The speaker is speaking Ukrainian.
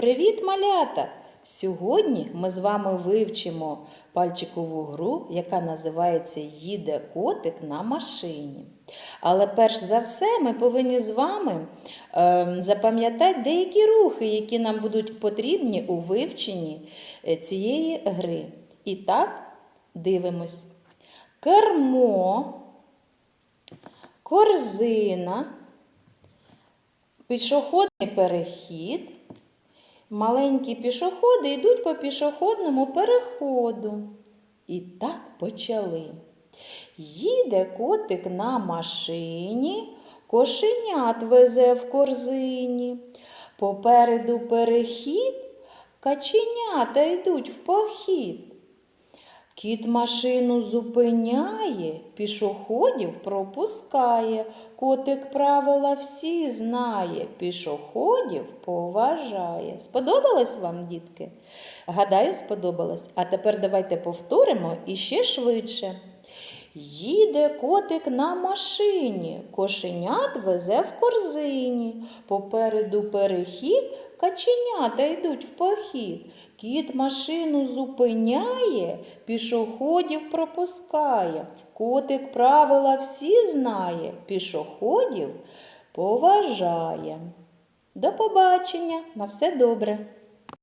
Привіт, малята! Сьогодні ми з вами вивчимо пальчикову гру, яка називається Їде котик на машині. Але перш за все ми повинні з вами е, запам'ятати деякі рухи, які нам будуть потрібні у вивченні е, цієї гри. І так, дивимось. Кермо, корзина, пішохідний перехід. Маленькі пішоходи йдуть по пішохідному переходу. І так почали. Їде котик на машині, кошенят везе в корзині. Попереду перехід, каченята йдуть в похід. Кіт машину зупиняє, пішоходів пропускає. Котик правила всі знає, пішоходів поважає. Сподобалось вам, дітки? Гадаю, сподобалось. А тепер давайте повторимо іще швидше. швидше. Їде котик на машині, кошенят везе в корзині. Попереду перехід, каченята йдуть в похід. Кіт машину зупиняє, пішоходів пропускає. Котик правила всі знає, пішоходів поважає. До побачення, на все добре!